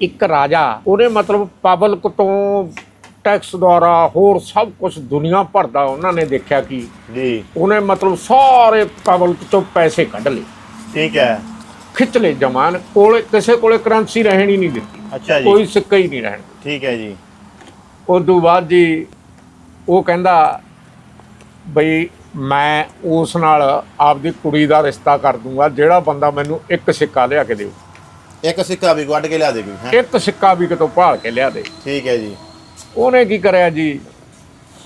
ਇੱਕ ਰਾਜਾ ਉਹਨੇ ਮਤਲਬ ਪਬਲਿਕ ਤੋਂ ਟੈਕਸ ਦੁਆਰਾ ਹੋਰ ਸਭ ਕੁਝ ਦੁਨੀਆ ਭਰ ਦਾ ਉਹਨਾਂ ਨੇ ਦੇਖਿਆ ਕਿ ਜੀ। ਉਹਨੇ ਮਤਲਬ ਸਾਰੇ ਪਬਲਿਕ ਤੋਂ ਪੈਸੇ ਕੱਢ ਲਏ। ਠੀਕ ਹੈ। ਖਿੱਚ ਲਏ ਜਮਾਨ ਕੋਲੇ ਕਿਸੇ ਕੋਲੇ ਕਰੰਸੀ ਰਹਿਣੀ ਨਹੀਂ ਦਿੱਤੀ। ਅੱਛਾ ਜੀ। ਕੋਈ ਸਿੱਕਾ ਹੀ ਨਹੀਂ ਰਹਿਣ ਠੀਕ ਹੈ ਜੀ। ਉਸ ਤੋਂ ਬਾਅਦ ਜੀ ਉਹ ਕਹਿੰਦਾ ਬਈ ਮੈਂ ਉਸ ਨਾਲ ਆਪਦੀ ਕੁੜੀ ਦਾ ਰਿਸ਼ਤਾ ਕਰ ਦੂੰਗਾ ਜਿਹੜਾ ਬੰਦਾ ਮੈਨੂੰ ਇੱਕ ਸਿੱਕਾ ਲਿਆ ਕੇ ਦੇਊ। ਇੱਕ ਸਿੱਕਾ ਵੀ ਕੱਢ ਕੇ ਲਿਆ ਦੇ ਕੋਈ ਹੈ? ਇੱਕ ਸਿੱਕਾ ਵੀ ਕਿਤੋਂ ਭਾਲ ਕੇ ਲਿਆ ਦੇ। ਠੀਕ ਹੈ ਜੀ। ਉਹਨੇ ਕੀ ਕਰਿਆ ਜੀ?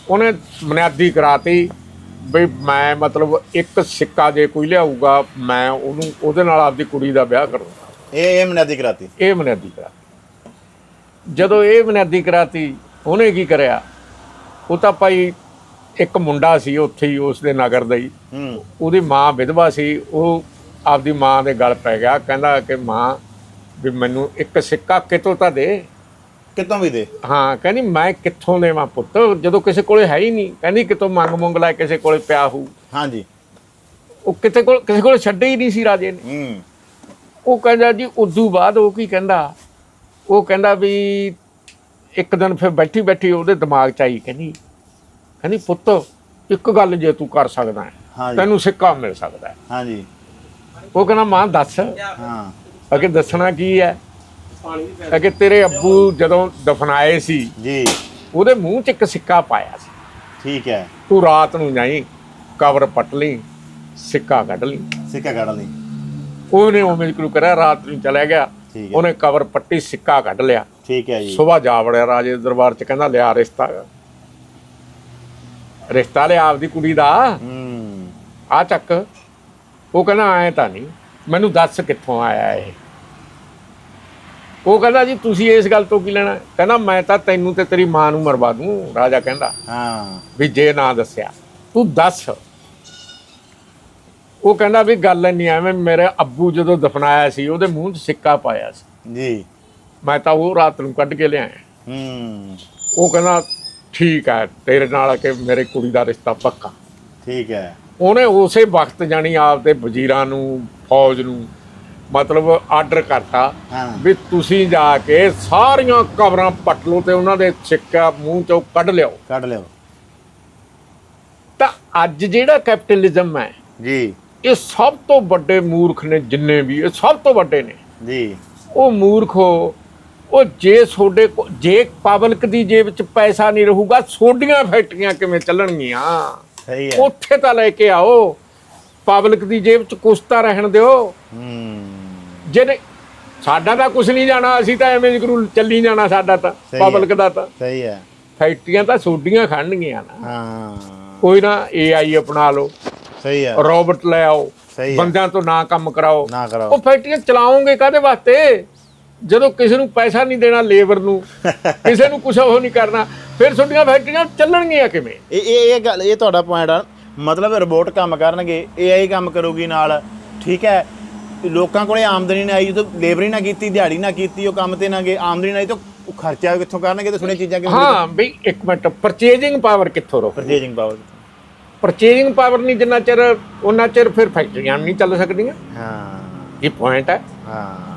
ਉਹਨੇ ਬੁਨਿਆਦੀ ਕਰਾਤੀ ਬਈ ਮੈਂ ਮਤਲਬ ਇੱਕ ਸਿੱਕਾ ਜੇ ਕੋਈ ਲਿਆਊਗਾ ਮੈਂ ਉਹਨੂੰ ਉਹਦੇ ਨਾਲ ਆਪਦੀ ਕੁੜੀ ਦਾ ਵਿਆਹ ਕਰੂੰਗਾ। ਇਹ ਇਹ ਮਨਿਆਦੀ ਕਰਾਤੀ? ਇਹ ਬੁਨਿਆਦੀ ਕਰਾ ਜਦੋਂ ਇਹ ਬੁਨਿਆਦੀ ਕਰਾਤੀ ਉਹਨੇ ਕੀ ਕਰਿਆ? ਉਹ ਤਾਂ ਭਾਈ ਇੱਕ ਮੁੰਡਾ ਸੀ ਉੱਥੇ ਹੀ ਉਸ ਦੇ ਨਗਰ ਦਾ ਹੀ। ਹੂੰ। ਉਹਦੀ ਮਾਂ ਵਿਧਵਾ ਸੀ ਉਹ ਆਪਦੀ ਮਾਂ ਦੇ ਗਲ ਪੈ ਗਿਆ। ਕਹਿੰਦਾ ਕਿ ਮਾਂ ਵੀ ਮੈਨੂੰ ਇੱਕ ਸਿੱਕਾ ਕਿਤੋਂ ਤਾਂ ਦੇ। ਕਿਤੋਂ ਵੀ ਦੇ। ਹਾਂ ਕਹਿੰਦੀ ਮੈਂ ਕਿੱਥੋਂ ਦੇਵਾਂ ਪੁੱਤ? ਜਦੋਂ ਕਿਸੇ ਕੋਲੇ ਹੈ ਹੀ ਨਹੀਂ। ਕਹਿੰਦੀ ਕਿਤੋਂ ਮੰਗ ਮੰਗ ਲੈ ਕਿਸੇ ਕੋਲੇ ਪਿਆ ਹੋਊ। ਹਾਂਜੀ। ਉਹ ਕਿਤੇ ਕੋਲ ਕਿਸੇ ਕੋਲੇ ਛੱਡੇ ਹੀ ਨਹੀਂ ਸੀ ਰਾਜੇ ਨੇ। ਹੂੰ। ਉਹ ਕਹਿੰਦਾ ਜੀ ਉਦੋਂ ਬਾਅਦ ਉਹ ਕੀ ਕਹਿੰਦਾ? ਉਹ ਕਹਿੰਦਾ ਵੀ ਇੱਕ ਦਿਨ ਫਿਰ ਬੈਠੀ ਬੈਠੀ ਉਹਦੇ ਦਿਮਾਗ 'ਚ ਆਈ ਕਹਿੰਦੀ ਕਹਿੰਦੀ ਪੁੱਤ ਇੱਕ ਗੱਲ ਜੇ ਤੂੰ ਕਰ ਸਕਦਾ ਹੈ ਹਾਂਜੀ। ਤੈਨੂੰ ਸਿੱਕਾ ਮਿਲ ਸਕਦਾ ਹੈ। ਹਾਂਜੀ। ਉਹ ਕਹਿੰਦਾ ਮਾਂ ਦੱਸ। ਹਾਂ। ਅਗੇ ਦੱਸਣਾ ਕੀ ਹੈ? ਅਗੇ ਤੇਰੇ ਅੱਬੂ ਜਦੋਂ ਦਫਨਾਏ ਸੀ ਜੀ। ਉਹਦੇ ਮੂੰਹ 'ਚ ਇੱਕ ਸਿੱਕਾ ਪਾਇਆ ਸੀ। ਠੀਕ ਹੈ। ਤੂੰ ਰਾਤ ਨੂੰ ਜਾਈ ਕਬਰ ਪੱਟ ਲਈ ਸਿੱਕਾ ਕੱਢ ਲਈ। ਸਿੱਕਾ ਕੱਢ ਲਈ। ਉਹਨੇ ਉਵੇਂ ਜਿਕਰ ਕਰਿਆ ਰਾਤ ਨੂੰ ਚਲਾ ਗਿਆ। ਉਹਨੇ ਕਬਰ ਪੱਟੀ ਸਿੱਕਾ ਕੱਢ ਲਿਆ। ਠੀਕ ਹੈ ਜੀ। ਸੁਬਾ ਜਾ ਵੜਿਆ ਰਾਜੇ ਦੇ ਦਰਬਾਰ 'ਚ ਕਹਿੰਦਾ ਲਿਆ ਰਿਸ਼ਤਾ। ਰਿਸ਼ਤਾ ਲਿਆ ਆਪਦੀ ਕੁੜੀ ਦਾ। ਹੂੰ। ਆ ਚੱਕ। ਉਹ ਕਹਿੰਦਾ ਐ ਤਾਂ ਨਹੀਂ। ਮੈਨੂੰ ਦੱਸ ਕਿੱਥੋਂ ਆਇਆ ਇਹ? ਉਹ ਕਹਿੰਦਾ ਜੀ ਤੁਸੀਂ ਇਸ ਗੱਲ ਤੋਂ ਕੀ ਲੈਣਾ? ਕਹਿੰਦਾ ਮੈਂ ਤਾਂ ਤੈਨੂੰ ਤੇ ਤੇਰੀ ਮਾਂ ਨੂੰ ਮਰਵਾ ਦੂੰ ਰਾਜਾ ਕਹਿੰਦਾ। ਹਾਂ। ਵੀ ਜੇ ਨਾ ਦੱਸਿਆ ਤੂੰ ਦੱਸ। ਉਹ ਕਹਿੰਦਾ ਵੀ ਗੱਲ ਨਹੀਂ ਐਵੇਂ ਮੇਰੇ ਅੱਬੂ ਜਦੋਂ ਦਫਨਾਇਆ ਸੀ ਉਹਦੇ ਮੂੰਹ 'ਚ ਸਿੱਕਾ ਪਾਇਆ ਸੀ। ਜੀ। ਮੈਂ ਤਾਂ ਉਹ ਰਾਤ ਨੂੰ ਕੱਢ ਕੇ ਲਿਆਇਆ। ਹੂੰ। ਉਹ ਕਹਿੰਦਾ ਠੀਕ ਹੈ ਤੇਰੇ ਨਾਲ ਕਿ ਮੇਰੇ ਕੁੜੀ ਦਾ ਰਿਸ਼ਤਾ ਪੱਕਾ। ਠੀਕ ਹੈ। ਉਹਨੇ ਉਸੇ ਵਕਤ ਜਾਣੀ ਆਪਦੇ ਵਜ਼ੀਰਾਂ ਨੂੰ ਫੌਜ ਨੂੰ ਮਤਲਬ ਆਰਡਰ ਕਰਤਾ ਹਾਂ। ਵੀ ਤੁਸੀਂ ਜਾ ਕੇ ਸਾਰੀਆਂ ਕਬਰਾਂ ਪੱਟ ਲਓ ਤੇ ਉਹਨਾਂ ਦੇ ਸਿੱਕਾ ਮੂੰਹ ਚੋਂ ਕੱਢ ਲਿਓ ਕੱਢ ਲਿਓ ਤਾਂ ਅੱਜ ਜਿਹੜਾ ਕੈਪੀਟਲਿਜ਼ਮ ਹੈ ਜੀ। ਇਹ ਸਭ ਤੋਂ ਵੱਡੇ ਮੂਰਖ ਨੇ ਜਿੰਨੇ ਵੀ ਇਹ ਸਭ ਤੋਂ ਵੱਡੇ ਨੇ। ਜੀ। ਉਹ ਮੂਰਖੋ ਉਹ ਜੇ ਤੁਹਾਡੇ ਕੋ- ਜੇ ਪਬਲਿਕ ਦੀ ਜੇਬ ਵਿੱਚ ਪੈਸਾ ਨਹੀਂ ਰਹੂਗਾ ਸੋਡੀਆਂ ਫੈਕਟਰੀਆਂ ਕਿਵੇਂ ਚੱਲਣਗੀਆਂ? ਸਹੀ ਹੈ। ਉੱਥੇ ਤਾਂ ਲੈ ਕੇ ਆਓ। ਪਬਲਿਕ ਦੀ ਜੇਬ 'ਚ ਕੁਛ ਤਾਂ ਰਹਿਣ ਦਿਓ। ਹੂੰ। ਜਿਹਨੇ ਸਾਡਾ ਤਾਂ ਕੁਝ ਨਹੀਂ ਜਾਣਾ ਅਸੀਂ ਤਾਂ ਐਵੇਂ ਜਰੂਰ ਚੱਲੀ ਜਾਣਾ ਸਾਡਾ ਤਾਂ। ਪਬਲਿਕ ਦਾ ਤਾਂ। ਸਹੀ ਹੈ। ਫੈਕਟਰੀਆਂ ਤਾਂ ਸੋਡੀਆਂ ਖੜਨਗੀਆਂ ਨਾ। ਹਾਂ। ਕੋਈ ਨਾ ਏਆਈ ਅਪਣਾ ਲਓ। ਸਹੀ ਹੈ। ਰੋਬੋਟ ਲੈ ਆਓ। ਸਹੀ ਹੈ। ਬੰਦਿਆਂ ਤੋਂ ਨਾ ਕੰਮ ਕਰਾਓ। ਨਾ ਕਰਾਓ। ਉਹ ਫੈਕਟਰੀਆਂ ਚਲਾਓਗੇ ਕਾਦੇ ਵਾਸਤੇ? ਜਦੋਂ ਕਿਸੇ ਨੂੰ ਪੈਸਾ ਨਹੀਂ ਦੇਣਾ ਲੇਬਰ ਨੂੰ ਕਿਸੇ ਨੂੰ ਕੁਝ ਉਹ ਨਹੀਂ ਕਰਨਾ। ਫਿਰ ਤੁਹਾਡੀਆਂ ਫੈਕਟਰੀਆਂ ਚੱਲਣਗੀਆਂ ਕਿਵੇਂ? ਇਹ ਇਹ ਇਹ ਗੱਲ ਇਹ ਤੁਹਾਡਾ ਪੁਆਇੰਟ ਆ। ਮਤਲਬ ਰੋਬੋਟ ਕੰਮ ਕਰਨਗੇ AI ਕੰਮ ਕਰੂਗੀ ਨਾਲ। ਠੀਕ ਹੈ? ਲੋਕਾਂ ਕੋਲੇ ਆਮਦਨੀ ਨਾ ਆਈ ਜਦੋਂ ਲੇਬਰ ਹੀ ਨਾ ਕੀਤੀ ਦਿਹਾੜੀ ਨਾ ਕੀਤੀ ਉਹ ਕੰਮ ਤੇ ਨਾ ਗਏ। ਆਮਦਨੀ ਨਾ ਆਈ ਤਾਂ ਉਹ ਖਰਚਾ ਕਿੱਥੋਂ ਕਰਨਗੇ ਤੇ ਸੁਣੇ ਚੀਜ਼ਾਂ ਕਿਵੇਂ ਹਾਂ ਬਈ ਇੱਕ ਮਿੰਟ ਪਰਚੇਜਿੰਗ ਪਾਵਰ ਕਿੱਥੋਂ ਰੋ ਪਰਚੇਜਿੰਗ ਪਾਵਰ ਪਰਚੇਜਿੰਗ ਪਾਵਰ ਨਹੀਂ ਜਿੰਨਾ ਚਿਰ ਉਹਨਾਂ ਚਿਰ ਫਿਰ ਫੈਕਟਰੀਆਂ ਨਹੀਂ ਚੱਲ ਸਕਦੀਆਂ। ਹਾਂ। ਇਹ ਪੁਆਇੰਟ ਹੈ। ਹਾਂ।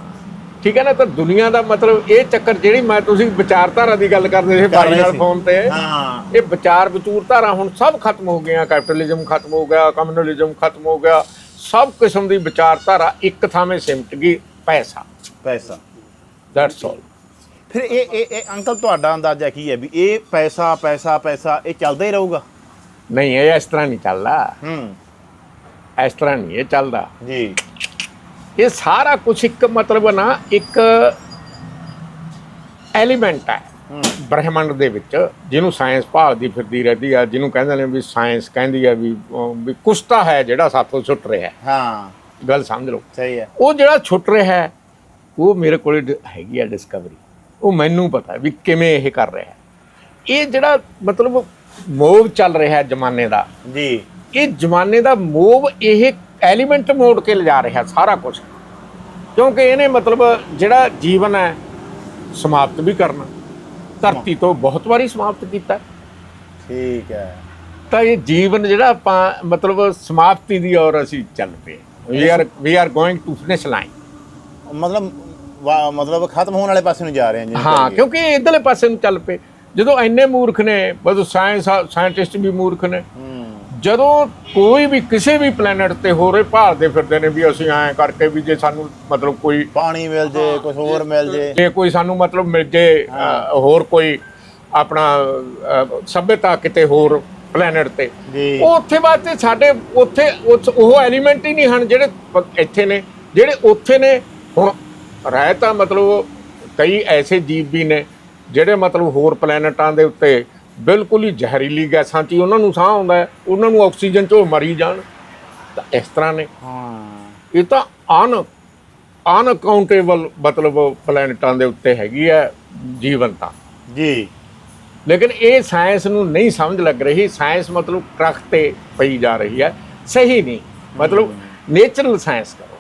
ਠੀਕ ਹੈ ਨਾ ਤਾਂ ਦੁਨੀਆ ਦਾ ਮਤਲਬ ਇਹ ਚੱਕਰ ਜਿਹੜੀ ਮੈਂ ਤੁਸੀਂ ਵਿਚਾਰਧਾਰਾ ਦੀ ਗੱਲ ਕਰਦੇ ਸੀ ਰਹੇ ਨਾਲ। ਫੋਨ ਤੇ ਹਾਂ। ਇਹ ਵਿਚਾਰ ਵਿਚੂਰਧਾਰਾ ਹੁਣ ਸਭ ਖਤਮ ਹੋ ਗਈਆਂ ਕੈਪੀਟਲਿਜ਼ਮ ਖਤਮ ਹੋ ਗਿਆ ਕਮਿਊਨਲਿਜ਼ਮ ਖਤਮ ਹੋ ਗਿਆ ਸਭ ਕਿਸਮ ਦੀ ਵਿਚਾਰਧਾਰਾ ਇੱਕ ਥਾਵੇਂ ਸਿਮਟ ਗਈ ਪੈਸਾ। ਪੈਸਾ। ਦੈਟਸ ਆਲ ਫਿਰ ਇਹ ਇਹ ਇਹ ਅੰਕਲ ਤੁਹਾਡਾ ਅੰਦਾਜ਼ਾ ਕੀ ਹੈ ਵੀ ਇਹ ਪੈਸਾ ਪੈਸਾ ਪੈਸਾ ਇਹ ਚੱਲਦਾ ਹੀ ਰਹੂਗਾ? ਨਹੀਂ ਇਹ ਇਸ ਤਰ੍ਹਾਂ ਨਹੀਂ ਚੱਲਦਾ। ਹੂੰ। ਇਸ ਤਰ੍ਹਾਂ ਨਹੀਂ ਇਹ ਚੱਲਦਾ। ਜੀ। ਇਹ ਸਾਰਾ ਕੁਝ ਇੱਕ ਮਤਲਬ ਨਾ ਇੱਕ ਐਲੀਮੈਂਟ ਹੈ ਬ੍ਰਹਿਮੰਡ ਦੇ ਵਿੱਚ ਜਿਹਨੂੰ ਸਾਇੰਸ ਭਾਲਦੀ ਫਿਰਦੀ ਰਹਿੰਦੀ ਆ ਜਿਹਨੂੰ ਕਹਿੰਦੇ ਨੇ ਵੀ ਸਾਇੰਸ ਕਹਿੰਦੀ ਆ ਵੀ ਵੀ ਕੁਛ ਤਾਂ ਹੈ ਜਿਹੜਾ ਸਾਥੋਂ ਛੁੱਟ ਰਿਹਾ ਹੈ। ਗੱਲ ਸਮਝ ਲਓ ਸਹੀ ਹੈ ਉਹ ਜਿਹੜਾ ਛੁੱਟ ਰਿਹਾ ਉਹ ਮੇਰੇ ਕੋਲੇ ਹੈਗੀ ਆ ਡਿਸਕਵਰੀ ਉਹ ਮੈਨੂੰ ਪਤਾ ਵੀ ਕਿਵੇਂ ਇਹ ਕਰ ਰਿਹਾ ਹੈ ਇਹ ਜਿਹੜਾ ਮਤਲਬ ਮੋਵ ਚੱਲ ਰਿਹਾ ਜ਼ਮਾਨੇ ਦਾ ਜੀ ਇਹ ਜ਼ਮਾਨੇ ਦਾ ਮੋਵ ਇਹ ਐਲੀਮੈਂਟ ਮੋੜ ਕੇ ਲਿਜਾ ਰਿਹਾ ਸਾਰਾ ਕੁਝ ਕਿਉਂਕਿ ਇਹਨੇ ਮਤਲਬ ਜਿਹੜਾ ਜੀਵਨ ਹੈ ਸਮਾਪਤ ਵੀ ਕਰਨਾ। ਧਰਤੀ ਤੋਂ ਬਹੁਤ ਵਾਰੀ ਸਮਾਪਤ ਕੀਤਾ। ਠੀਕ ਹੈ। ਤਾਂ ਇਹ ਜੀਵਨ ਜਿਹੜਾ ਆਪਾਂ ਮਤਲਬ ਸਮਾਪਤੀ ਦੀ ਔਰ ਅਸੀਂ ਚੱਲ ਪਏ we are we are going to finish line ਮਤਲਬ ਮਤਲਬ ਖਤਮ ਹੋਣ ਵਾਲੇ ਪਾਸੇ ਨੂੰ ਜਾ ਰਹੇ ਹਾਂ ਜਿਵੇਂ ਹਾਂ। ਕਿਉਂਕਿ ਇਧਰਲੇ ਪਾਸੇ ਨੂੰ ਚੱਲ ਪਏ। ਜਦੋਂ ਇੰਨੇ ਮੂਰਖ ਨੇ ਬਸ ਸਾਇੰਸ ਸਾਇੰਟਿਸਟ ਵੀ ਮੂਰਖ ਨੇ। ਜਦੋਂ ਕੋਈ ਵੀ ਕਿਸੇ ਵੀ ਪਲੈਨਟ ਤੇ ਹੋ ਰਹੇ ਭਾਲਦੇ ਫਿਰਦੇ ਨੇ ਵੀ ਅਸੀਂ ਐਂ ਕਰਕੇ ਵੀ ਜੇ ਸਾਨੂੰ ਮਤਲਬ ਕੋਈ ਪਾਣੀ ਮਿਲ ਜੇ ਕੁਝ ਹੋਰ ਮਿਲ ਜੇ। ਜੇ ਕੋਈ ਸਾਨੂੰ ਮਤਲਬ ਮਿਲ ਜੇ ਅ, ਹੋਰ ਕੋਈ ਆਪਣਾ ਅ, ਸਭਿਅਤਾ ਕਿਤੇ ਹੋਰ ਪਲੈਨਟ ਤੇ ਜੀ। ਉਹ ਉੱਥੇ ਵਾਸਤੇ ਸਾਡੇ ਉੱਥੇ ਉਸ- ਉਹ ਐਲੀਮੈਂਟ ਹੀ ਨਹੀਂ ਹਨ ਜਿਹੜੇ ਪ- ਇੱਥੇ ਨੇ। ਜਿਹੜੇ ਉੱਥੇ ਨੇ ਹੁਣ ਰਹਿ ਤਾਂ ਮਤਲਬ ਕਈ ਐਸੇ ਜੀਵ ਵੀ ਨੇ ਜਿਹੜੇ ਮਤਲਬ ਹੋਰ ਪਲੈਨਟਾਂ ਦੇ ਉੱਤੇ ਬਿਲਕੁਲ ਹੀ ਜ਼ਹਿਰੀਲੀ ਗੈਸਾਂ 'ਚ ਹੀ ਉਹਨਾਂ ਨੂੰ ਸਾਹ ਆਉਂਦਾ ਹੈ ਉਹਨਾਂ ਨੂੰ ਆਕਸੀਜਨ 'ਚੋਂ ਮਰੀ ਜਾਣ। ਤਾਂ ਇਸ ਤਰ੍ਹਾਂ ਨੇ। ਹਾਂ। ਇਹ ਤਾਂ ਅਨ ਅਨਕਾਊਂਟੇਬਲ ਮਤਲਬ ਪਲੈਨਟਾਂ ਦੇ ਉੱਤੇ ਹੈਗੀ ਹੈ ਜੀਵਨਤਾ। ਜੀ। ਲੇਕਿਨ ਇਹ ਸਾਇੰਸ ਨੂੰ ਨਹੀਂ ਸਮਝ ਲੱਗ ਰਹੀ। ਸਾਇੰਸ ਮਤਲਬ ਟਰੱਕ ਤੇ ਪਈ ਜਾ ਰਹੀ ਹੈ। ਸਹੀ ਨਹੀਂ। ਮਤਲਬ ਨੇਚਰਲ ਸਾਇੰਸ ਕਰੋ।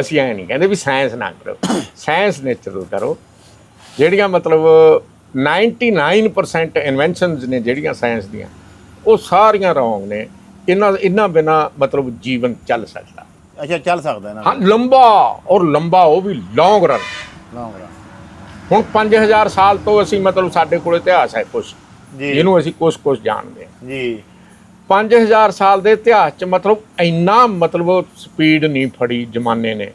ਅਸੀਂ ਐ ਨਹੀਂ ਕਹਿੰਦੇ ਵੀ ਸਾਇੰਸ ਨਾ ਕਰੋ। ਸਾਇੰਸ ਨੇਚਰਲ ਕਰੋ। ਜਿਹੜੀਆਂ ਮਤਲਬ 99% ਇਨਵੈਂਸ਼ਨਸ ਨੇ ਜਿਹੜੀਆਂ ਸਾਇੰਸ ਦੀਆਂ ਉਹ ਸਾਰੀਆਂ ਰੋਂਗ ਨੇ। ਇਹਨਾਂ ਇਹਨਾਂ ਬਿਨਾ ਮਤਲਬ ਜੀਵਨ ਚੱਲ ਸਕਦਾ। ਅੱਛਾ ਚੱਲ ਸਕਦਾ ਨਾ ਹਾਂ ਲੰਬਾ ਔਰ ਲੰਬਾ ਉਹ ਵੀ ਲੌਂਗ ਰਨ ਲੌਂਗ ਰਨ। ਹੁਣ 5000 ਸਾਲ ਤੋਂ ਅਸੀਂ ਮਤਲਬ ਸਾਡੇ ਕੋਲ ਇਤਿਹਾਸ ਹੈ ਕੁਝ ਜੀ। ਜਿਹਨੂੰ ਅਸੀਂ ਕੁਝ ਕੁਝ ਜਾਣਦੇ ਹਾਂ। ਜੀ। 5000 ਸਾਲ ਦੇ ਇਤਿਹਾਸ 'ਚ ਮਤਲਬ ਇੰਨਾ ਮਤਲਬ ਸਪੀਡ ਨਹੀਂ ਫੜੀ ਜਮਾਨੇ ਨੇ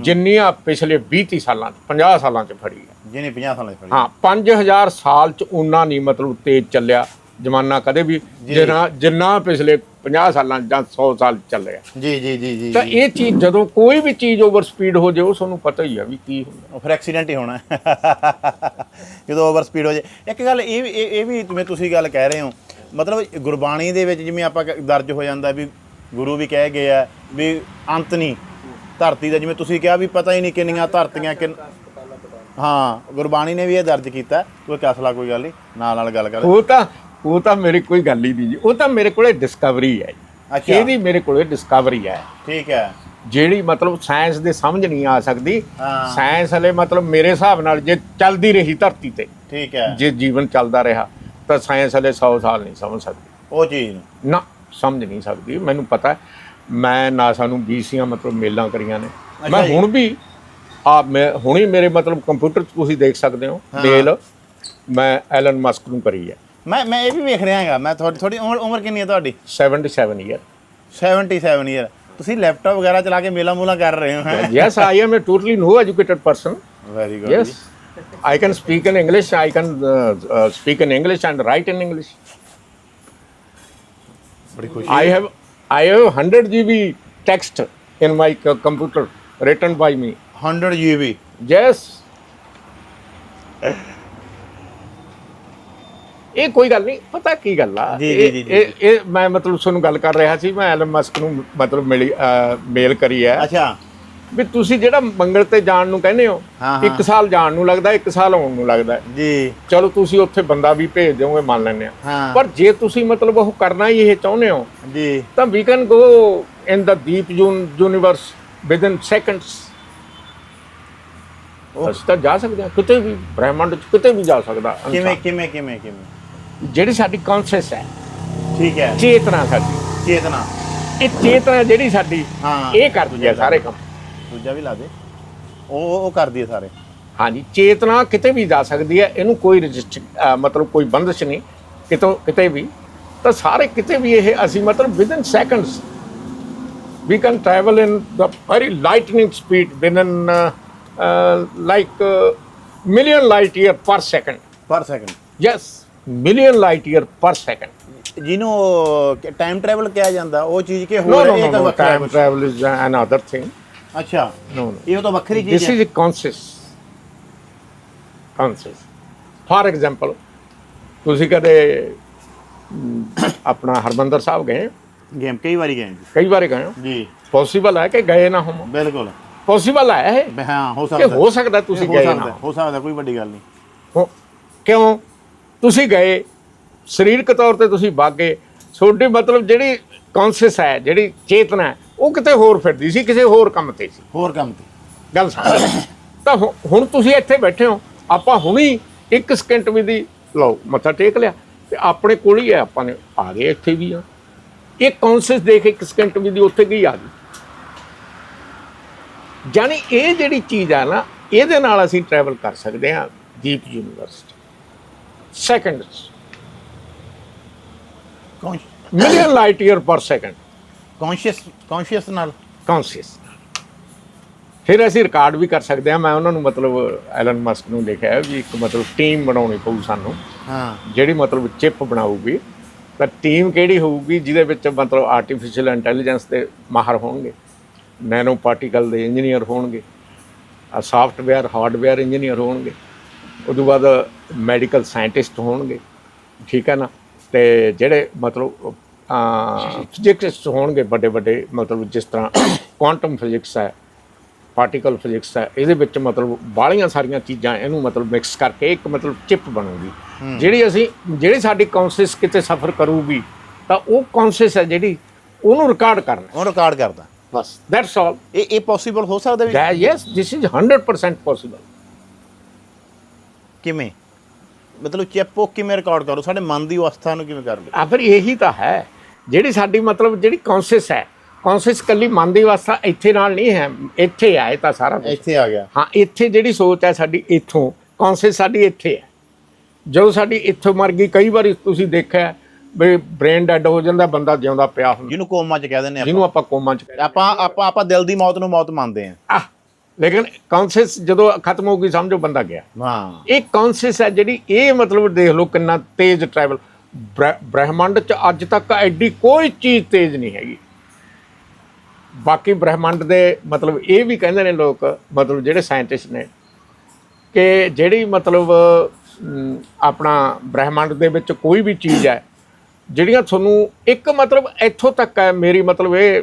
ਜਿੰਨੀ ਆ ਪਿਛਲੇ 20 30 ਸਾਲਾਂ 'ਚ 50 ਸਾਲਾਂ 'ਚ ਫੜੀ ਹੈ। ਜਿਹਨੇ 50 ਸਾਲਾਂ ਫੜੀ ਹਾਂ 5000 ਸਾਲ 'ਚ ਉਨਾ ਨਹੀਂ ਮਤਲਬ ਤੇਜ਼ ਚੱਲਿਆ। ਜਮਾਨਾ ਕਦੇ ਵੀ ਜਿੰਨਾ ਜਿੰਨਾ ਪਿਛਲੇ 50 ਸਾਲਾਂ 'ਚ ਜਾਂ 100 ਸਾਲ 'ਚ ਚੱਲਿਆ। ਜੀ ਜੀ ਜੀ ਜੀ ਤਾਂ ਇਹ ਚੀਜ਼ ਜਦੋਂ ਕੋਈ ਵੀ ਚੀਜ਼ ਓਵਰ ਸਪੀਡ ਹੋ ਜਾਏ ਉਹ ਤੁਹਾਨੂੰ ਪਤਾ ਹੀ ਆ ਵੀ ਕੀ ਹੁੰਦਾ। ਫਿਰ ਐਕਸੀਡੈਂਟ ਹੀ ਹੋਣਾ। ਜਦੋਂ ਓਵਰ ਸਪੀਡ ਹੋ ਜਾਏ ਇੱਕ ਗੱਲ ਇਹ ਵੀ ਇਹ ਵੀ ਜਿਵੇਂ ਤੁਸੀਂ ਗੱਲ ਕਹਿ ਰਹੇ ਹੋ ਮਤਲਬ ਗੁਰਬਾਣੀ ਦੇ ਵਿੱਚ ਜਿਵੇਂ ਆਪਾਂ ਕ- ਦਰਜ ਹੋ ਜਾਂਦਾ ਵੀ ਗੁਰੂ ਵੀ ਕਹਿ ਗਏ ਆ ਵੀ ਅੰਤ ਨਹੀਂ ਧਰਤੀ ਦਾ। ਜਿਵੇਂ ਤੁਸੀਂ ਕਿਹਾ ਵੀ ਪਤਾ ਹੀ ਨਹੀਂ ਕਿੰਨੀਆਂ ਧਰਤੀਆਂ ਕਿੰਨ ਹਾਂ ਗੁਰਬਾਣੀ ਨੇ ਵੀ ਇਹ ਦਰਜ ਕੀਤਾ। ਕੋਈ ਕਸਲਾ ਕੋਈ ਗੱਲ ਨਹੀਂ ਨਾਲ ਨਾਲ ਗੱਲ ਕਰ। ਉਹ ਤਾਂ ਉਹ ਤਾਂ ਮੇਰੇ ਕੋਈ ਗੱਲ ਹੀ ਨਹੀਂ ਜੀ। ਉਹ ਤਾਂ ਮੇਰੇ ਕੋਲੇ ਡਿਸਕਵਰੀ ਹੈ ਅੱਛਾ। ਇਹਦੀ ਮੇਰੇ ਕੋਲੇ ਡਿਸਕਵਰੀ ਹੈ। ਠੀਕ ਹੈ। ਜਿਹੜੀ ਮਤਲਬ ਸਾਇੰਸ ਦੇ ਸਮਝ ਨਹੀਂ ਆ ਸਕਦੀ। ਸਾਇੰਸ ਹਲੇ ਮਤਲਬ ਮੇਰੇ ਹਿਸਾਬ ਨਾਲ ਜੇ ਚੱਲਦੀ ਰਹੀ ਧਰਤੀ ਤੇ ਠੀਕ ਹੈ। ਜੇ ਜੀਵਨ ਚੱਲਦਾ ਰਿਹਾ ਤਾਂ ਸਾਇੰਸ ਹਲੇ 100 ਸਾਲ ਨਹੀਂ ਸਮਝ ਸਕਦੀ। ਉਹ ਚੀਜ਼ ਨੂੰ। ਸਮਝ ਨਹੀਂ ਸਕਦੀ। ਮੈਨੂੰ ਪਤਾ। ਮੈਂ ਨਾਸਾ ਨੂੰ ਬੀਸੀਆਂ ਮਤਲਬ ਮੇਲਾਂ ਕਰੀਆਂ ਨੇ। ਮੈਂ। ਹੁਣ ਵੀ ਆ ਮੈਂ ਹੁਣੀ ਮੇਰੇ ਮਤਲਬ ਕੰਪਿਊਟਰ 'ਚ ਤੁਸੀਂ ਦੇਖ ਸਕਦੇ ਹੋ। ਮੇਲ ਮੈਂ ਐਲਨ ਮਸਕ ਨੂੰ ਕਰੀ ਹੈ ਮੈਂ ਮੈਂ ਇਹ ਵੀ ਵੇਖ ਰਿਹਾ ਹੈਗਾ ਮੈਂ ਤੁਹਾਡੀ ਤੁਹਾਡੀ ਉਮਰ ਕਿੰਨੀ ਹੈ ਤੁਹਾਡੀ 77 ਈਅਰ 77 ਈਅਰ ਤੁਸੀਂ ਲੈਪਟਾਪ ਵਗੈਰਾ ਚਲਾ ਕੇ ਮੇਲਾ ਮੂਲਾ ਕਰ ਰਹੇ ਹੋ ਹੈ yes i am a totally no educated person very good yes i can speak in english i can uh, uh, speak in english and write in english ਬੜੀ ਖੁਸ਼ੀ i have i have 100 gb text in my computer written by me 100 GB yes. ਇਹ ਕੋਈ ਗੱਲ ਨਹੀਂ ਪਤਾ ਕੀ ਗੱਲ ਆ? ਜੀ, ਜੀ, ਇਹ- ਜੀ, ਜੀ। ਇਹ ਇਹ ਮੈਂ ਮਤਲਬ ਤੁਹਾਨੂੰ ਗੱਲ ਕਰ ਰਿਹਾ ਸੀ ਮੈਂ ਐਲਨ ਮਸਕ ਨੂੰ ਮਤਲਬ ਮਿਲੀ ਮੇਲ ਕਰੀ ਹੈ। ਅੱਛਾ। ਵੀ ਤੁਸੀਂ ਜਿਹੜਾ ਮੰਗਲ ਤੇ ਜਾਣ ਨੂੰ ਕਹਿੰਦੇ ਹੋ ਹਾਂ, ਹਾਂ। ਇੱਕ ਸਾਲ ਜਾਣ ਨੂੰ ਲੱਗਦਾ ਇੱਕ ਸਾਲ ਆਉਣ ਨੂੰ ਲੱਗਦਾ। ਜੀ। ਚਲੋ ਤੁਸੀਂ ਉੱਥੇ ਬੰਦਾ ਵੀ ਭੇਜ ਦਿਓਗੇ ਮੰਨ ਲੈਂਦੇ ਆ। ਹਾਂ। ਪਰ ਜੇ ਤੁਸੀਂ ਮਤਲਬ ਉਹ ਕਰਨਾ ਹੀ ਇਹ ਚਾਹੁੰਦੇ ਹੋ ਜੀ। ਤਾਂ we can go in the deep universe within seconds ਅਸੀਂ ਤਾਂ ਜਾ ਸਕਦੇ ਹਾਂ ਕਿਤੇ ਵੀ ਬ੍ਰਹਿਮੰਡ ਚ ਕਿਤੇ ਵੀ ਜਾ ਸਕਦਾ। ਕਿਵੇਂ ਕਿਵੇਂ ਕਿਵੇਂ ਕਿਵੇਂ? ਜਿਹੜੀ ਸਾਡੀ ਕੌਨਸ਼ੀਅਸ ਹੈ। ਠੀਕ ਹੈ। ਚੇਤਨਾ ਸਾਡੀ। ਚੇਤਨਾ। ਇਹ ਚੇਤਨਾ ਜਿਹੜੀ ਸਾਡੀ ਹਾਂ। ਇਹ ਕਰਦੀ ਹੈ ਸਾਰੇ ਕੰਮ। ਦੂਜਾ ਵੀ ਲਾ ਦੇ। ਉਹ ਉਹ ਕਰਦੀ ਹੈ ਸਾਰੇ। ਹਾਂਜੀ ਚੇਤਨਾ ਕਿਤੇ ਵੀ ਜਾ ਸਕਦੀ ਹੈ ਇਹਨੂੰ ਕੋਈ ਰਜਿਸਟ ਮਤਲਬ ਕੋਈ ਬੰਦਸ਼ ਨਹੀਂ। ਕਿਤੋਂ ਕਿਤੇ ਵੀ। ਤਾਂ ਸਾਰੇ ਕਿਤੇ ਵੀ ਇਹ ਅਸੀਂ ਮਤਲਬ within seconds we can travel in the very lightning speed within uh, uh, like uh, million light year per second ਪਰ second yes million light year per second ਜਿਹਨੂੰ ਟਾਈਮ ਟਰੈਵਲ ਕਿਹਾ ਜਾਂਦਾ ਉਹ ਚੀਜ਼ ਕਿ no ਹੋਰ no ਇਹ ਤਾਂ no ਵੱਖਰਾ ਹੈ time ਕੁਛ। travel is another thing ਅੱਛਾ no no ਇਹ ਤਾਂ ਵੱਖਰੀ this ਚੀਜ਼ ਹੈ is a conscious conscious for example ਤੁਸੀਂ ਕਦੇ ਅਮ, ਆਪਣਾ ਹਰਮੰਦਰ ਸਾਹਿਬ ਗਏ ਗੇਮ ਕਈ ਵਾਰੀ ਗਏ ਜੀ ਕਈ ਵਾਰ ਗਏ ਹੋ ਜੀ ਪੋਸੀਬਲ ਹੈ ਕਿ ਗਏ ਨਾ ਹੋ ਬਿਲਕੁਲ ਪੋਸੀਬਲ ਹੈ ਇਹ? ਹਾਂ ਹੋ ਕਿ ਸਕਦਾ। ਹੋ ਸਕਦਾ ਤੁਸੀਂ ਹੋ ਗਏ ਸਕਦਾ ਨਾ ਹੋ ਸਕਦਾ ਕੋਈ ਵੱਡੀ ਗੱਲ ਨਹੀਂ। ਹੋ ਕਿਉਂ? ਤੁਸੀਂ ਗਏ ਸਰੀਰਕ ਤੌਰ ਤੇ ਤੁਸੀਂ ਬਾਗੇ ਤੁਹਾਡੀ ਮਤਲਬ ਜਿਹੜੀ ਕੌਨਸ਼ੀਅਸ ਹੈ ਜਿਹੜੀ ਚੇਤਨਾ ਹੈ ਉਹ ਕਿਤੇ ਹੋਰ ਫਿਰਦੀ ਸੀ ਕਿਸੇ ਹੋਰ ਕੰਮ ਤੇ ਸੀ। ਹੋਰ ਕੰਮ ਤੇ। ਗੱਲ ਸਮਝ ਤਾਂ ਹੁ- ਹੁਣ ਤੁਸੀਂ ਇੱਥੇ ਬੈਠੇ ਹੋ ਆਪਾਂ ਹੁਣੀ ਇੱਕ ਸਕਿੰਟ ਵੀ ਦੀ ਲਓ ਮੱਥਾ ਟੇਕ ਲਿਆ। ਤੇ ਆਪਣੇ ਕੋਲ ਹੀ ਹੈ ਆਪਾਂ ਨੇ ਆ ਗਏ ਇੱਥੇ ਵੀ ਆ। ਇਹ ਕੌਨਸ਼ੀਅਸ ਦੇਖ ਇੱਕ ਸਕਿੰਟ ਵੀ ਦੀ ਉੱਥੇ ਗਈ ਆ ਗਈ। ਜਾਨੀ ਇਹ ਜਿਹੜੀ ਚੀਜ਼ ਆ ਨਾ ਇਹਦੇ ਨਾਲ ਅਸੀਂ ਟਰੈਵਲ ਕਰ ਸਕਦੇ ਹਾਂ deep university second million light year per second conscious conscious ਨਾਲ? ਕੌਨਸ਼ੀਅਸ ਫਿਰ ਅਸੀਂ ਰਿਕਾਰਡ ਵੀ ਕਰ ਸਕਦੇ ਹਾਂ। ਮੈਂ ਉਹਨਾਂ ਨੂੰ ਮਤਲਬ ਐਲਨ ਮਸਕ ਨੂੰ ਲਿਖਿਆ ਵੀ ਇੱਕ ਮਤਲਬ ਟੀਮ ਬਣਾਉਣੀ ਪਊ ਸਾਨੂੰ। ਹਾਂ। ਜਿਹੜੀ ਮਤਲਬ ਚਿਪ ਬਣਾਊਗੀ ਤਾਂ ਟੀਮ ਕਿਹੜੀ ਹੋਊਗੀ ਜਿਹਦੇ ਵਿੱਚ ਮਤਲਬ ਆਰਟੀਫੀਸ਼ੀਅਲ ਇੰਟੈਲੀਜੈਂਸ ਦੇ ਮਾਹਰ ਹੋਣਗੇ। ਨੈਨੋ ਪਾਰਟੀਕਲ ਦੇ ਇੰਜੀਨੀਅਰ ਹੋਣਗੇ ਆ ਸਾਫਟਵੇਅਰ ਹਾਰਡਵੇਅਰ ਇੰਜੀਨੀਅਰ ਹੋਣਗੇ ਉਦੋਂ ਬਾਅਦ ਮੈਡੀਕਲ ਸਾਇੰਟਿਸਟ ਹੋਣਗੇ ਠੀਕ ਹੈ ਨਾ? ਤੇ ਜਿਹੜੇ ਮਤਲਬ ਫਿਜ਼ਿਕਸਟ ਹੋਣਗੇ ਵੱਡੇ ਵੱਡੇ ਮਤਲਬ ਜਿਸ ਤਰ੍ਹਾਂ ਕੁਆਂਟਮ ਫਿਜ਼ਿਕਸ ਹੈ ਪਾਰਟੀਕਲ ਫਿਜ਼ਿਕਸ ਹੈ ਇਹਦੇ ਵਿੱਚ ਮਤਲਬ ਬਾਹਲੀਆਂ ਸਾਰੀਆਂ ਚੀਜ਼ਾਂ ਇਹਨੂੰ ਮਤਲਬ ਮਿਕਸ ਕਰਕੇ ਇੱਕ ਮਤਲਬ ਚਿਪ ਬਣੂਗੀ। ਜਿਹੜੀ ਅਸੀਂ ਜਿਹੜੀ ਸਾਡੀ ਕੌਨਸ਼ੀਅਸ ਕਿਤੇ ਸਫਰ ਕਰੂਗੀ ਤਾਂ ਉਹ ਕੌਨਸ਼ੀਅਸ ਹੈ ਜਿਹੜੀ ਉਹਨੂੰ ਰਿਕਾਰਡ ਕਰਨਾ ਉਹ ਰਿਕਾਰਡ ਕਰਦਾ। ਬਸ ਦੈਟਸ ਆਲ ਇਹ ਇਹ ਪੋਸੀਬਲ ਹੋ ਸਕਦਾ ਵੀ ਯੈਸ ਥਿਸ ਇਜ਼ 100% ਪੋਸੀਬਲ ਕਿਵੇਂ ਮਤਲਬ ਚਿਪ ਉਹ ਕਿਵੇਂ ਰਿਕਾਰਡ ਕਰੋ ਸਾਡੇ ਮਨ ਦੀ ਅਵਸਥਾ ਨੂੰ ਕਿਵੇਂ ਕਰ ਲਓ ਆ ਫਿਰ ਇਹੀ ਤਾਂ ਹੈ ਜਿਹੜੀ ਸਾਡੀ ਮਤਲਬ ਜਿਹੜੀ ਕੌਨਸ਼ੀਅਸ ਹੈ ਕੌਨਸ਼ੀਅਸ ਕੱਲੀ ਮਨ ਦੀ ਅਵਸਥਾ ਇੱਥੇ ਨਾਲ ਨਹੀਂ ਹੈ ਇੱਥੇ ਆ ਇਹ ਤਾਂ ਸਾਰਾ। ਇੱਥੇ ਆ ਗਿਆ ਹਾਂ ਇੱਥੇ ਜਿਹੜੀ ਸੋਚ ਹੈ ਸਾਡੀ ਇੱਥੋਂ ਕੌਨਸ਼ੀਅਸ ਸਾਡੀ ਇੱਥੇ ਹੈ ਜਦੋਂ ਸਾਡੀ ਇੱਥੋਂ ਮਰ ਗਈ ਕਈ ਵਾਰੀ ਤੁਸੀਂ ਦੇਖਿਆ ਵੀ ਬ੍ਰੇਨ ਡੈਡ ਹੋ ਜਾਂਦਾ ਬੰਦਾ ਜਿਉਂਦਾ ਪਿਆ ਹੁੰਦਾ। ਜਿਹਨੂੰ ਕੋਮਾ ਚ ਕਹਿ ਦਿੰਦੇ ਜਿਹਨੂੰ ਆਪਾਂ। ਕੋਮਾ ਚ ਕਹਿੰਦੇ ਆਪਾਂ ਆਪਾਂ ਆਪਾਂ ਦਿਲ ਦੀ ਮੌਤ ਨੂੰ ਮੌਤ ਮੰਨਦੇ ਆ ਲੇਕਿਨ ਕੌਨਸ਼ੀਅਸ ਜਦੋਂ ਖਤਮ ਹੋ ਗਈ ਸਮਝੋ ਬੰਦਾ ਗਿਆ। ਹਾਂ। ਇਹ ਕੌਨਸ਼ੀਅਸ ਹੈ ਜਿਹੜੀ ਇਹ ਮਤਲਬ ਦੇਖ ਲਓ ਕਿੰਨਾ ਤੇਜ਼ ਟਰੈਵਲ ਬ੍ਰਹਿਮੰਡ ਚ ਅੱਜ ਤੱਕ ਐਡੀ ਕੋਈ ਚੀਜ਼ ਤੇਜ਼ ਨਹੀਂ ਹੈਗੀ। ਬਾਕੀ ਬ੍ਰਹਿਮੰਡ ਦੇ ਮਤਲਬ ਇਹ ਵੀ ਕਹਿੰਦੇ ਨੇ ਲੋਕ ਮਤਲਬ ਜਿਹੜੇ ਸਾਇੰਟਿਸਟ ਨੇ ਕਿ ਜਿਹੜੀ ਮਤਲਬ ਆਪਣਾ ਬ੍ਰਹਿਮੰਡ ਦੇ ਵਿੱਚ ਕੋਈ ਵੀ ਚੀਜ਼ ਹੈ ਜਿਹੜੀਆਂ ਤੁਹਾਨੂੰ ਇੱਕ ਮਤਲਬ ਇੱਥੋਂ ਤੱਕ ਹੈ ਮੇਰੀ ਮਤਲਬ ਇਹ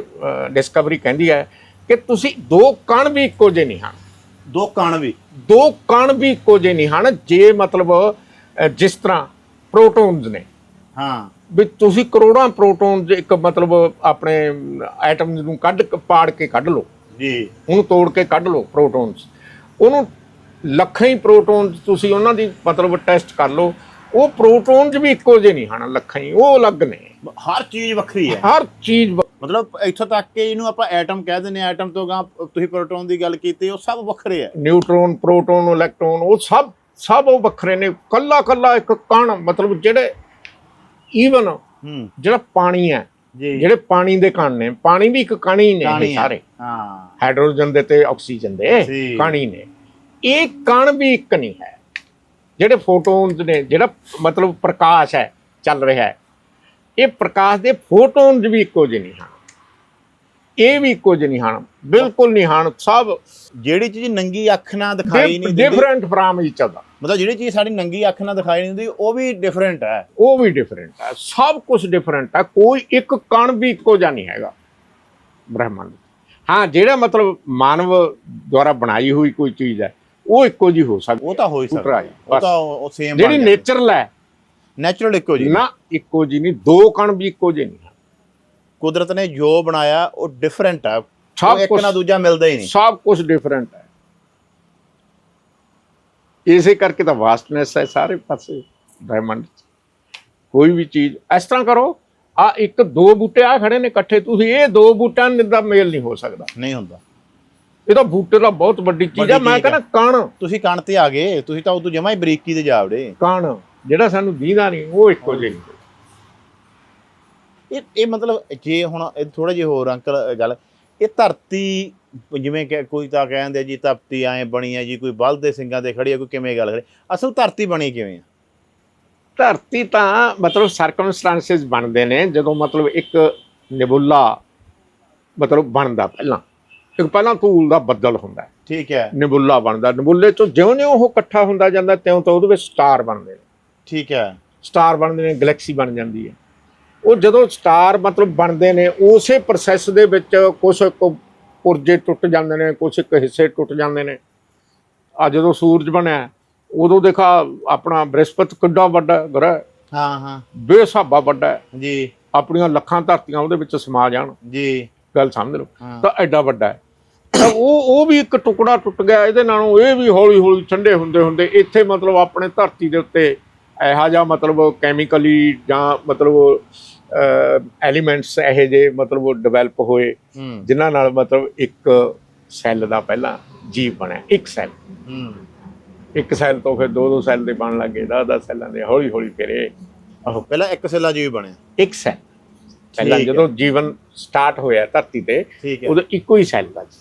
ਡਿਸਕਵਰੀ ਕਹਿੰਦੀ ਹੈ ਕਿ ਤੁਸੀਂ ਦੋ ਕਣ ਵੀ ਇੱਕੋ ਜਿਹੇ ਨਹੀਂ ਹਨ। ਦੋ ਕਣ ਵੀ। ਦੋ ਕਣ ਵੀ ਇੱਕੋ ਜਿਹੇ ਨਹੀਂ ਹਨ ਜੇ ਮਤਲਬ ਜਿਸ ਤਰ੍ਹਾਂ ਪ੍ਰੋਟੋਨਸ ਨੇ। ਹਾਂ। ਵੀ ਤੁਸੀਂ ਕਰੋੜਾਂ ਪ੍ਰੋਟੋਨਸ ਇੱਕ ਮਤਲਬ ਆਪਣੇ ਐਟਮਸ ਨੂੰ ਕੱਢ ਪਾੜ ਕੇ ਕੱਢ ਲਓ। ਜੀ। ਉਹਨੂੰ ਤੋੜ ਕੇ ਕੱਢ ਲਓ ਪ੍ਰੋਟੋਨਸ ਉਹਨੂੰ ਲੱਖਾਂ ਹੀ ਪ੍ਰੋਟੋਨਸ ਤੁਸੀਂ ਉਹਨਾਂ ਦੀ ਮਤਲਬ ਟੈਸਟ ਕਰ ਲਓ। ਉਹ ਪ੍ਰੋਟੋਨਸ ਵੀ ਇੱਕੋ ਜਿਹੇ ਨਹੀਂ ਹਨ ਲੱਖਾਂ ਹੀ ਉਹ ਅਲੱਗ ਨੇ। ਹਰ ਚੀਜ਼ ਵੱਖਰੀ ਹੈ। ਹਰ ਚੀਜ਼ ਵ- ਮਤਲਬ ਇੱਥੋਂ ਤੱਕ ਕਿ ਇਹਨੂੰ ਆਪਾਂ ਐਟਮ ਕਹਿ ਦਿੰਦੇ ਆ ਐਟਮ ਤੋਂ ਗਾਂ ਤੁਸੀਂ ਪ੍ਰੋਟੋਨ ਦੀ ਗੱਲ ਕੀਤੀ ਉਹ ਸਭ ਵੱਖਰੇ ਆ ਨਿਊਟਰੋਨ ਪ੍ਰੋਟੋਨ ਇਲੈਕਟ੍ਰੋਨ ਉਹ ਸਭ ਸਭ ਉਹ ਵੱਖਰੇ ਨੇ। ਕੱਲਾ ਕੱਲਾ ਇੱਕ ਕਣ ਮਤਲਬ ਜਿਹੜੇ ਈਵਨ ਹੂੰ। ਜਿਹੜਾ ਪਾਣੀ ਹੈ ਜੀ। ਜਿਹੜੇ ਪਾਣੀ ਦੇ ਕਣ ਨੇ ਪਾਣੀ ਵੀ ਇੱਕ ਕਣ ਹੀ ਨੇ ਇਹ ਹੈ। ਸਾਰੇ। ਹਾਂ। ਹਾਈਡਰੋਜਨ ਦੇ ਤੇ ਆਕਸੀਜਨ ਦੇ ਜੀ। ਕਣ ਹੀ ਨੇ। ਇਹ ਕਣ ਵੀ ਇੱਕ ਨਹੀਂ ਹੈ। ਜਿਹੜੇ ਫੋਟੋਨਸ ਨੇ ਜਿਹੜਾ ਮਤਲਬ ਪ੍ਰਕਾਸ਼ ਹੈ ਚੱਲ ਰਿਹਾ ਹੈ ਇਹ ਪ੍ਰਕਾਸ਼ ਦੇ ਫੋਟੋਨਸ ਵੀ ਇੱਕੋ ਜਿਹੇ ਨਹੀਂ ਹਨ। ਇਹ ਵੀ ਇੱਕੋ ਜਿਹੇ ਨਹੀਂ ਹਨ ਬਿਲਕੁਲ ਨਹੀਂ ਹਨ ਸਭ ਜਿਹੜੀ ਚੀਜ਼ ਨੰਗੀ ਅੱਖ ਨਾਲ ਦਿਖਾਈ ਨਹੀਂ ਦਿੰਦੀ ਡਿਫਰੈਂਟ ਫਰਮ ਈਚ ਅਦਰ ਮਤਲਬ ਜਿਹੜੀ ਚੀਜ਼ ਸਾਡੀ ਨੰਗੀ ਅੱਖ ਨਾਲ ਦਿਖਾਈ ਨਹੀਂ ਦਿੰਦੀ ਉਹ ਵੀ ਡਿਫਰੈਂਟ ਹੈ। ਉਹ ਵੀ ਡਿਫਰੈਂਟ ਹੈ ਸਭ ਕੁਝ ਡਿਫਰੈਂਟ ਹੈ ਕੋਈ ਇੱਕ ਕਣ ਵੀ ਇੱਕੋ ਜਿਹਾ ਨਹੀਂ ਹੈਗਾ ਬ੍ਰਹਿਮੰਡ। ਹਾਂ ਜਿਹੜਾ ਮਤਲਬ ਮਾਨਵ ਦੁਆਰਾ ਬਣਾਈ ਹੋਈ ਕੋਈ ਚੀਜ਼ ਹੈ ਉਹ ਇੱਕੋ ਜੀ ਹੋ ਸਕਦੀ ਉਹ ਤਾਂ ਹੋ ਹੀ ਸਕਦਾ ਉਹ। ਤਾਂ ਉਹ ਸੇਮ ਜਿਹੜੀ ਨੇਚਰਲ ਹੈ ਨੈਚੁਰਲ ਇੱਕੋ ਜੀ ਨਾ ਇੱਕੋ ਜੀ ਨਹੀਂ ਦੋ ਕਣ ਵੀ ਇੱਕੋ ਜਿਹੇ ਨਹੀਂ। ਕੁਦਰਤ ਨੇ ਜੋ ਬਣਾਇਆ ਉਹ ਡਿਫਰੈਂਟ ਹੈ ਸਭ ਇੱਕ ਨਾਲ ਦੂਜਾ ਮਿਲਦਾ ਹੀ ਨਹੀਂ। ਸਭ ਕੁਝ ਡਿਫਰੈਂਟ ਹੈ। ਇਸੇ ਕਰਕੇ ਤਾਂ ਵਾਸਟਨੈਸ ਹੈ ਸਾਰੇ ਪਾਸੇ 'ਚ। ਕੋਈ ਵੀ ਚੀਜ਼ ਇਸ ਤਰ੍ਹਾਂ ਕਰੋ ਆ ਇੱਕ ਦੋ ਬੂਟੇ ਆ ਖੜੇ ਨੇ ਇਕੱਠੇ ਤੁਸੀਂ ਇਹ ਦੋ ਬੂਟਿਆਂ ਦਾ ਮੇਲ ਨਹੀਂ ਹੋ ਸਕਦਾ। ਨਹੀਂ ਹੁੰਦਾ। ਇਹ ਤਾਂ ਬੂਟੇ ਦਾ ਬਹੁਤ ਵੱਡੀ ਚੀਜ਼ ਵੱਡੀ ਮੈਂ ਕਹਿੰਦਾ ਕਣ। ਤੁਸੀਂ ਕਣ ਤੇ ਆ ਗਏ ਤੁਸੀਂ ਤਾਂ ਉਦੋਂ ਜਮਾ ਹੀ ਬਰੀਕੀ ਤੇ ਜਾਵੜੇ ਕਣ ਜਿਹੜਾ ਸਾਨੂੰ ਦੀਦਾ ਨਹੀਂ ਉਹ ਇੱਕੋ ਜਿਹੀ ਇਹ ਇਹ ਮਤਲਬ ਜੇ ਹੁਣ ਥੋੜਾ ਜਿਹਾ ਹੋਰ ਅੰਕਲ ਗੱਲ ਇਹ ਧਰਤੀ ਜਿਵੇਂ ਕਿ ਕੋਈ ਤਾਂ ਕਹਿੰਦੇ ਜੀ ਧਰਤੀ ਐ ਬਣੀ ਹੈ ਜੀ ਕੋਈ ਬਲਦ ਦੇ ਸਿੰਘਾਂ ਤੇ ਖੜੀ ਹੈ ਕੋਈ ਕਿਵੇਂ ਗੱਲ ਕਰੇ। ਅਸਲ ਧਰਤੀ ਬਣੀ ਕਿਵੇਂ ਆ? ਧਰਤੀ ਤਾਂ ਮਤਲਬ ਸਰਕਮਸਟੈਂਸਸ ਬਣਦੇ ਨੇ ਜਦੋਂ ਮਤਲਬ ਇੱਕ ਨਿਬੁਲਾ ਮਤਲਬ ਬਣਦਾ ਪਹਿਲਾਂ। ਇੱਕ ਪਹਿਲਾਂ ਧੂਲ ਦਾ ਬੱਦਲ ਹੁੰਦਾ ਠੀਕ ਹੈ। ਨਿਬੁਲਾ ਬਣਦਾ। ਨਿਬੁਲੇ ਚੋਂ ਜਿਉਂ-ਜਿਉਂ ਉਹ ਇਕੱਠਾ ਹੁੰਦਾ ਜਾਂਦਾ ਤਿਉਂ-ਤਿਉਂ ਉਹਦੇ ਵਿੱਚ ਸਟਾਰ ਬਣਦੇ ਨੇ। ਠੀਕ ਹੈ। ਸਟਾਰ ਬਣਦੇ ਨੇ ਗੈਲੈਕਸੀ ਬਣ ਜਾਂਦੀ ਹੈ। ਉਹ ਜਦੋਂ ਸਟਾਰ ਮਤਲਬ ਬਣਦੇ ਨੇ ਉਸੇ ਪ੍ਰੋਸੈਸ ਦੇ ਵਿੱਚ ਕੁਝ ਪੁਰਜੇ ਟੁੱਟ ਜਾਂਦੇ ਨੇ ਕੁਝ ਕੁ ਹਿੱਸੇ ਟੁੱਟ ਜਾਂਦੇ ਨੇ। ਆ ਜਦੋਂ ਸੂਰਜ ਬਣਿਆ ਉਦੋਂ ਦੇਖਾ ਆਪਣਾ ਬ੍ਰਹਸਪਤ ਕਿੱਡਾ ਵੱਡਾ ਗ੍ਰਹਿ। ਹਾਂ ਹਾਂ। ਬੇਸਾਬਾ ਵੱਡਾ। ਜੀ। ਆਪਣੀਆਂ ਲੱਖਾਂ ਧਰਤੀਆਂ ਉਹਦੇ ਵਿੱਚ ਸਮਾ ਜਾਣ। ਜੀ। ਗੱਲ ਸਮਝ ਲਓ। ਤਾਂ ਐਡਾ ਵੱਡਾ ਹੈ। ਤਾਂ ਉਹ ਉਹ ਵੀ ਇੱਕ ਟੁਕੜਾ ਟੁੱਟ ਗਿਆ ਇਹਦੇ ਨਾਲੋਂ ਇਹ ਵੀ ਹੌਲੀ ਹੌਲੀ ਠੰਡੇ ਹੁੰਦੇ ਹੁੰਦੇ ਇੱਥੇ ਮਤਲਬ ਆਪਣੇ ਧਰਤੀ ਦੇ ਉੱਤੇ ਇਹੋ ਜਿਹਾ ਮਤਲਬ ਕੈਮੀਕਲੀ ਜਾਂ ਮਤਲਬ ਐਲੀਮੈਂਟਸ ਇਹੋ ਜਿਹੇ ਮਤਲਬ ਡਿਵੈਲਪ ਹੋਏ ਜਿਨ੍ਹਾਂ ਨਾਲ ਮਤਲਬ ਇੱਕ ਸੈੱਲ ਦਾ ਪਹਿਲਾਂ ਜੀਵ ਬਣਿਆ ਇੱਕ ਸੈੱਲ ਇੱਕ ਸੈੱਲ ਤੋਂ ਫਿਰ ਦੋ ਦੋ ਸੈੱਲ ਦੇ ਬਣ ਲੱਗੇ 10 10 ਸੈੱਲਾਂ ਦੇ ਹੌਲੀ ਹੌਲੀ ਫਿਰ ਇਹ ਉਹ ਪਹਿਲਾਂ ਇੱਕ ਸੈੱਲਾ ਜੀਵ ਬਣਿਆ। ਇੱਕ ਸੈੱਲ ਪਹਿਲਾਂ। ਜਦੋਂ ਜੀਵਨ ਸਟਾਰਟ ਹੋਇਆ ਧਰਤੀ ਤੇ ਉਦੋਂ ਇੱਕੋ ਹੀ ਸੈੱਲ ਦਾ ਸੀ।